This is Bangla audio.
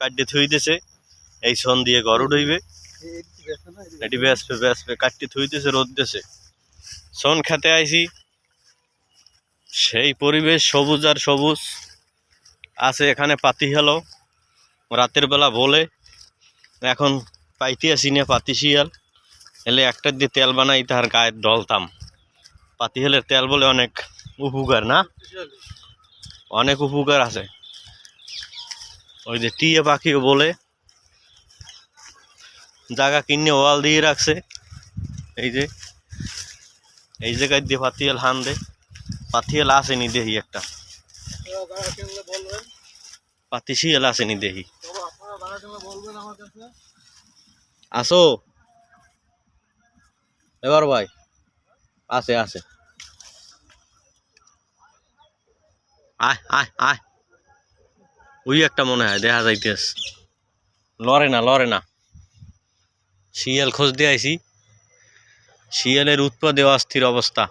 কাটতে থুই দিছে। এই সন দিয়ে ঘর উঠইবে এটি বেসবে বেসবে কাটতে থুই দিছে, রোদ দিছে। সন খেতে আইছি। সেই পরিবেশ সবুজ আর সবুজ। আছে এখানে পাতি হলো। রাতের বেলা বলে। এখন পাইতে আসি না পাতি শিয়াল। এলে একটা দিয়ে তেল বানাই তার গায়ে ডলতাম পাতি হেলের তেল বলে অনেক উপকার না? অনেক উপকার আছে। ওই যে টিয়ে পাখিও বলে। জায়গা কিনে ওয়াল দিয়ে রাখছে। এই যে, এই জায়গায় দিয়ে পাতিয়াল হান দে পাতিয়াল আসেনি দেখি একটা। পাতি শিয়াল আসেনি দেখি আসো। এবার ভাই আছে আছে আয় আয় আয়। ওই একটা মনে হয়, দেখা যাইতেস লড়ে না লড়ে না। শিয়াল খোঁজ দিয়ে আইসি শিয়ালের উৎপাদে অস্থির অবস্থা।